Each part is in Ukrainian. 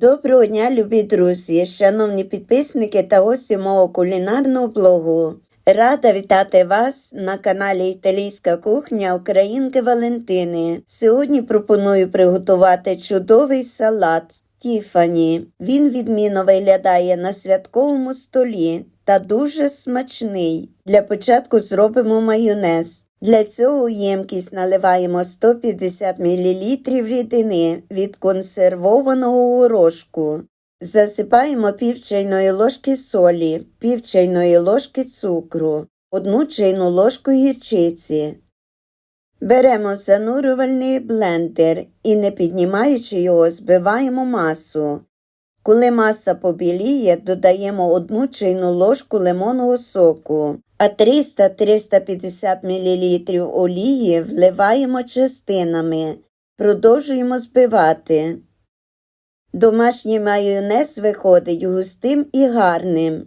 Доброго дня, любі друзі, шановні підписники та гості мого кулінарного блогу. Рада вітати вас на каналі Італійська кухня Українки Валентини. Сьогодні пропоную приготувати чудовий салат Тіфані. Він відмінно виглядає на святковому столі та дуже смачний. Для початку зробимо майонез. Для цього ємкість наливаємо 150 мл рідини від консервованого горошку. Засипаємо пів чайної ложки солі, пів чайної ложки цукру, одну чайну ложку гірчиці. Беремо занурювальний блендер і, не піднімаючи його, збиваємо масу. Коли маса побіліє, додаємо одну чайну ложку лимонного соку, а 300-350 мл олії вливаємо частинами. Продовжуємо збивати. Домашній майонез виходить густим і гарним.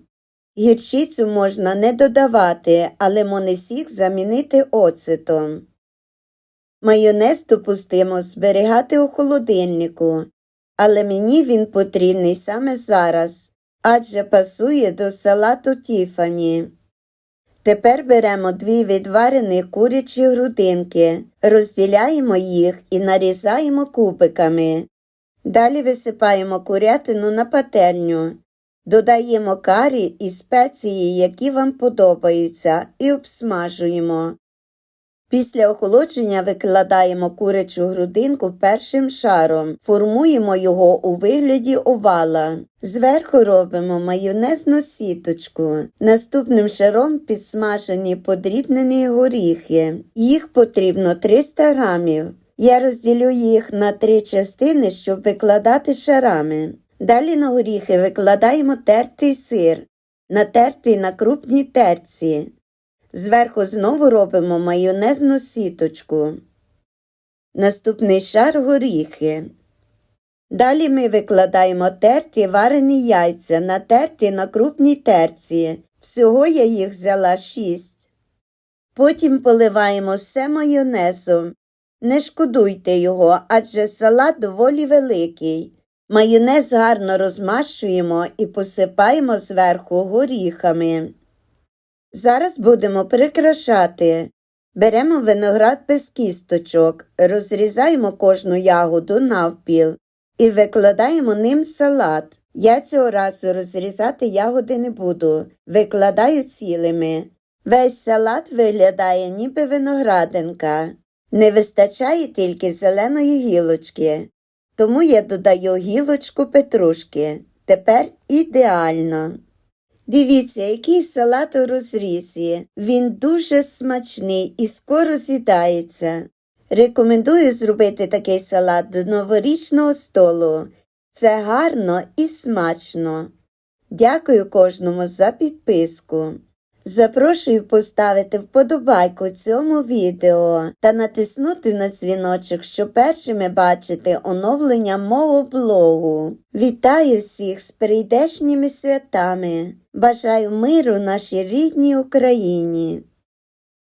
Гірчицю можна не додавати, а лимонний сік замінити оцетом. Майонез допустимо зберігати у холодильнику, але мені він потрібний саме зараз, адже пасує до салату Тіфані. Тепер беремо дві відварені курячі грудинки, розділяємо їх і нарізаємо кубиками. Далі висипаємо курятину на пательню, додаємо карі і спеції, які вам подобаються, і обсмажуємо. Після охолодження викладаємо курячу грудинку першим шаром, формуємо його у вигляді овала. Зверху робимо майонезну сіточку. Наступним шаром підсмажені подрібнені горіхи. Їх потрібно 300 грамів. Я розділю їх на три частини, щоб викладати шарами. Далі на горіхи викладаємо тертий сир, натертий на крупній терці. Зверху знову робимо майонезну сіточку. Наступний шар горіхи. Далі ми викладаємо терті варені яйця, натерті на крупній терці. Всього я їх взяла 6. Потім поливаємо все майонезом. Не шкодуйте його, адже салат доволі великий. Майонез гарно розмащуємо і посипаємо зверху горіхами. Зараз будемо прикрашати. Беремо виноград без кісточок, розрізаємо кожну ягоду навпіл і викладаємо ним салат. Я цього разу розрізати ягоди не буду, викладаю цілими. Весь салат виглядає ніби виноградинка. Не вистачає тільки зеленої гілочки, тому я додаю гілочку петрушки. Тепер ідеально. Дивіться, який салат у розрізі. Він дуже смачний і скоро з'їдається. Рекомендую зробити такий салат до новорічного столу. Це гарно і смачно. Дякую кожному за підписку. Запрошую поставити вподобайку цьому відео та натиснути на дзвіночок, щоб першими бачити оновлення мого блогу. Вітаю всіх з прийдешніми святами! Бажаю миру нашій рідній Україні!